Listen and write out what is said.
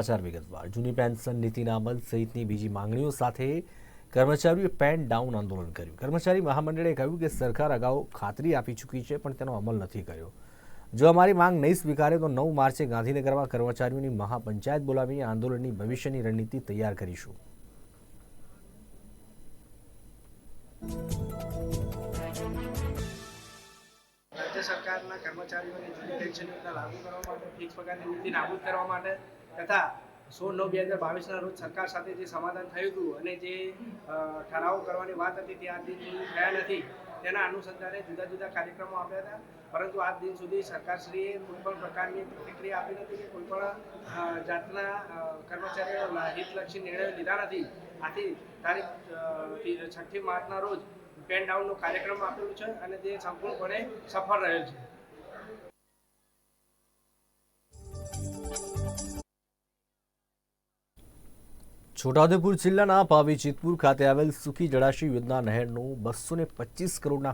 સમાચાર વિગતવાર. જૂની પેન્શન નીતિના અમલ સહિતની બીજી માંગણીઓ સાથે કર્મચારીઓએ પેન ડાઉન આંદોલન કર્યું. કર્મચારી મહામંડળે કહ્યું કે સરકાર અગાઉ ખાતરી આપી ચૂકી છે, પણ તેનો અમલ નથી કર્યો. જો અમારી માંગ નહીં સ્વીકારે તો નવ માર્ચે ગાંધીનગરમાં કર્મચારીઓની મહાપંચાયત બોલાવીને આંદોલનની ભવિષ્યની રણનીતિ તૈયાર કરીશું. રાજ્ય સરકારના કર્મચારીઓને જૂની પેન્શન લાગુ કરવા માટે, ફિક્સ પગારની નીતિ નાબૂદ કરવા માટે તથા સોળ નવ બે હજાર બાવીસના રોજ સરકાર સાથે જે સમાધાન થયું હતું અને જે ઠરાવો કરવાની વાત હતી તે સુધી થયા નથી. તેના અનુસંધાને જુદા જુદા કાર્યક્રમો આપ્યા હતા. પરંતુ આજ દિન સુધી સરકારશ્રીએ કોઈ પણ પ્રકારની પ્રતિક્રિયા આપી નથી કે કોઈ પણ જાતના કર્મચારીઓ હિતલક્ષી નિર્ણયો લીધા નથી. આથી તારીખ છઠ્ઠી માર્ચના રોજ પેન ડાઉનનો કાર્યક્રમ આપેલું છે અને તે સંપૂર્ણપણે સફળ રહેલ છે. છોટાઉદેપુર જિલ્લાના પાવી જેતપુર ખાતે આવેલ સુખી જળાશય યોજના નહેરનું બસો ને પચીસ કરોડના